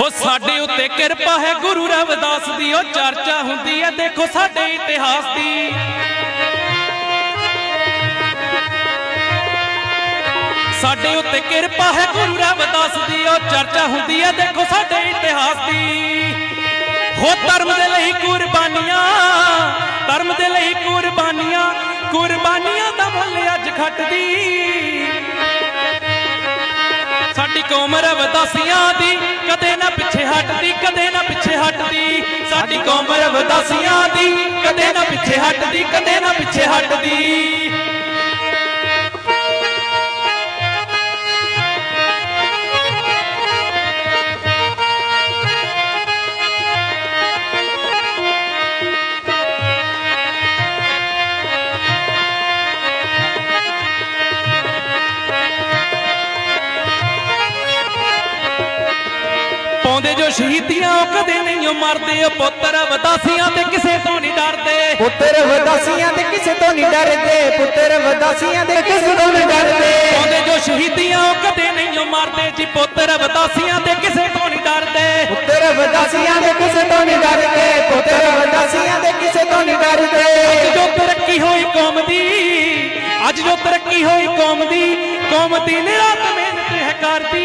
ਹੋ ਸਾਡੇ ਉੱਤੇ ਕਿਰਪਾ ਹੈ, ਗੁਰੂ ਰਵਿਦਾਸ ਦੀ, ਉਹ ਚਰਚਾ ਹੁੰਦੀ ਹੈ, ਦੇਖੋ ਸਾਡੇ ਇਤਿਹਾਸ ਦੀ। ਸਾਡੇ ਉੱਤੇ ਕਿਰਪਾ ਹੈ, ਗੁਰੂ ਰਵਿਦਾਸ ਦੀ, ਉਹ ਚਰਚਾ ਹੁੰਦੀ ਹੈ, ਦੇਖੋ ਸਾਡੇ ਇਤਿਹਾਸ ਦੀ। ਹੋ ਧਰਮ ਦੇ ਲਈ ਕੁਰਬਾਨੀਆਂ, ਧਰਮ ਦੇ ਲਈ ਕੁਰਬਾਨੀਆਂ ਕੁਰਬਾਨੀਆਂ ਦਾ ਮੁੱਲ ਅੱਜ ਖੱਟਦੀ। ਸਾਡੀ ਕੌਮ ਰਵਦਾਸੀਆਂ ਦੀ ਸਾਡੀ ਕੌਮ ਰਵਦਾਸੀਆਂ ਦੀ। ਪਾਉਂਦੇ ਜੋ ਸ਼ਹੀਦੀਆਂ ਉਹ ਕਦੇ ਨਹੀਂ ਮਰਦੇ ਉਹ ਪੁੱਤਰ ਵਦਾਸੀਆਂ ਤੇ ਕਿਸੇ ਤੋਂ ਨਹੀਂ ਡਰਦੇ। ਪੁੱਤਰ ਵਦਾਸੀਆਂ ਦੇ ਕਿਸੇ ਤੋਂ ਨਹੀਂ ਡਰਦੇ ਪੁੱਤਰ ਵਦਾਸੀਆਂ ਦੇ ਕਿਸੇ ਤੋਂ ਨਹੀਂ ਡਰਦੇ। ਪਾਉਂਦੇ ਜੋ ਸ਼ਹੀਦੀਆਂ ਉਹ ਕਦੇ ਨਹੀਂ ਮਰਦੇ ਜੀ ਪੁੱਤਰ ਵਦਾਸੀਆਂ ਤੇ ਕਿਸੇ ਤੋਂ ਨਹੀਂ ਡਰਦੇ। ਪੁੱਤਰ ਵਦਾਸੀਆਂ ਦੇ ਕਿਸੇ ਤੋਂ ਨਹੀਂ ਡਰਦੇ ਪੁੱਤਰ ਵਦਾਸੀਆਂ ਦੇ ਕਿਸੇ ਤੋਂ ਨਹੀਂ ਡਰਦੇ। ਜੋ ਤਰੱਕੀ ਹੋਈ ਕੌਮ ਦੀ ਅੱਜ ਜੋ ਤਰੱਕੀ ਹੋਈ ਕੌਮ ਦੀ ਕੌਮ ਦੀ ਨਿਰਾਤ ਮਿਹਨਤ ਹੈ ਕਰਦੀ।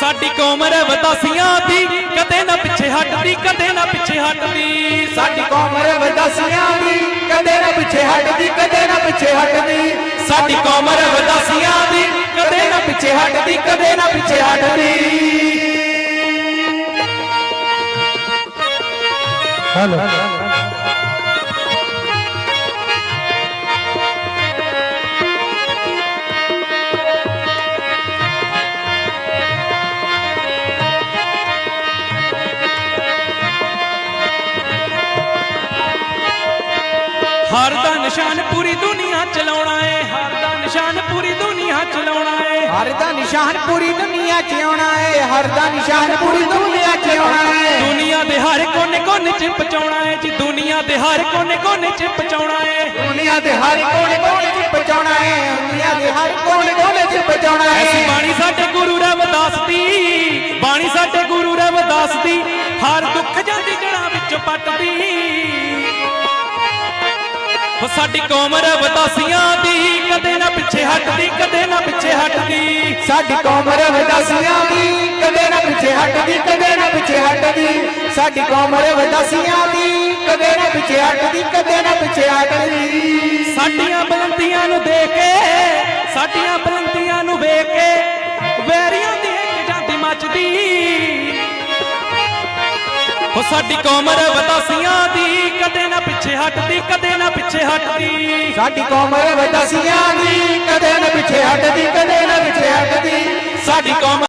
ਸਾਡੀ ਕੌਮ ਰਵਦਾਸੀਆਂ ਦੀ ਕਦੇ ਨਾ ਪਿੱਛੇ ਹਟਦੀ ਕਦੇ ਨਾ ਪਿੱਛੇ ਹਟਦੀ। ਸਾਡੀ ਕੌਮ ਵਦਾਸੀਆਂ ਦੀ ਕਦੇ ਨਾ ਪਿੱਛੇ ਹਟਦੀ ਕਦੇ ਨਾ ਪਿੱਛੇ ਹਟਦੀ। ਸਾਡੀ ਕੌਮ ਰਵਦਾਸੀਆਂ ਦੀ ਕਦੇ ਨਾ ਪਿੱਛੇ ਹਟਦੀ ਕਦੇ ਨਾ ਪਿੱਛੇ ਹਟਦੀ। ਹਲੋ। ਹਰ ਦਾ ਨਿਸ਼ਾਨ ਪੂਰੀ ਦੁਨੀਆ ਚਲਾਉਣਾ ਏ। ਹਰ ਦਾ ਨਿਸ਼ਾਨ ਪੂਰੀ ਦੁਨੀਆ ਚਲਾਉਣਾ ਏ। ਹਰ ਦਾ ਨਿਸ਼ਾਨ ਪੂਰੀ ਦੁਨੀਆ 'ਚ ਆਉਣਾ ਏ। ਹਰ ਦਾ ਨਿਸ਼ਾਨ ਪੂਰੀ ਦੁਨੀਆ 'ਚ ਆਉਣਾ ਏ। ਦੁਨੀਆ ਦੇ ਹਰ ਕੋਨੇ ਕੋਨੇ ਚ ਪਹੁੰਚਾਉਣਾ ਏ। ਜੀ ਦੁਨੀਆ ਦੇ ਹਰ ਕੋਨੇ ਕੋਨੇ ਚ ਪਹੁੰਚਾਉਣਾ ਏ। ਦੁਨੀਆ ਦੇ ਹਰ ਕੋਨੇ ਕੋਨੇ 'ਚ ਪਹੁੰਚਾਉਣਾ ਏ। ਦੁਨੀਆ ਦੇ ਹਰ ਕੋਨੇ ਕੋਨੇ 'ਚ ਪਹੁੰਚਾਉਣਾ ਐਸੀ ਏ ਬਾਣੀ ਸਾਡੇ ਗੁਰੂ ਰਵਿਦਾਸ ਦੀ ਬਾਣੀ ਸਾਡੇ ਗੁਰੂ ਰਵਿਦਾਸ ਦੀ ਹਰ ਦੁੱਖ ਜਾਂਦੀ ਜੜਾਂ ਵਿੱਚੋਂ ਪੱਟਦੀ। ਹੋ ਸਾਡੀ ਕੌਮ ਰਵਿਦਾਸੀਆਂ ਦੀ ਕਦੇ ਨਾ ਪਿੱਛੇ ਹਟਦੀ ਕਦੇ ਨਾ ਪਿੱਛੇ ਹਟਦੀ। ਸਾਡੀ ਕੌਮ ਰਵਦਾਸੀਆਂ ਦੀ ਕਦੇ ਨਾ ਪਿੱਛੇ ਹਟਦੀ ਕਦੇ ਨਾ ਪਿੱਛੇ ਹਟਦੀ। ਸਾਡੀ ਕੌਮ ਰਵਦਾਸੀਆਂ ਦੀ ਕਦੇ ਨਾ ਪਿੱਛੇ ਹਟਦੀ ਕਦੇ ਨਾ ਪਿੱਛੇ ਹਟਦੀ। ਸਾਡੀਆਂ ਬੁਲੰਦੀਆਂ ਨੂੰ ਦੇਖ ਕੇ ਸਾਡੀਆਂ ਬੁਲੰਦੀਆਂ ਨੂੰ ਵੇਖ ਕੇ ਵੈਰੀਆਂ ਦੀ ਇੱਕ ਜਾਂਦੀ ਮੱਚਦੀ। ਹੋ ਸਾਡੀ ਕੌਮ ਰਵਦਾਸੀਆਂ ਦੀ ਕਦੇ ਨਾ ਹਟਦੀ, ਕਦੇ ਨਾ ਪਿੱਛੇ ਹਟਦੀ। ਸਾਡੀ ਕੌਮ ਰਵਦਸੀਆਂ ਦੀ ਕਦੇ ਨਾ ਪਿੱਛੇ ਹਟਦੀ, ਕਦੇ ਨਾ ਪਿੱਛੇ ਹਟਦੀ। ਸਾਡੀ ਕੌਮ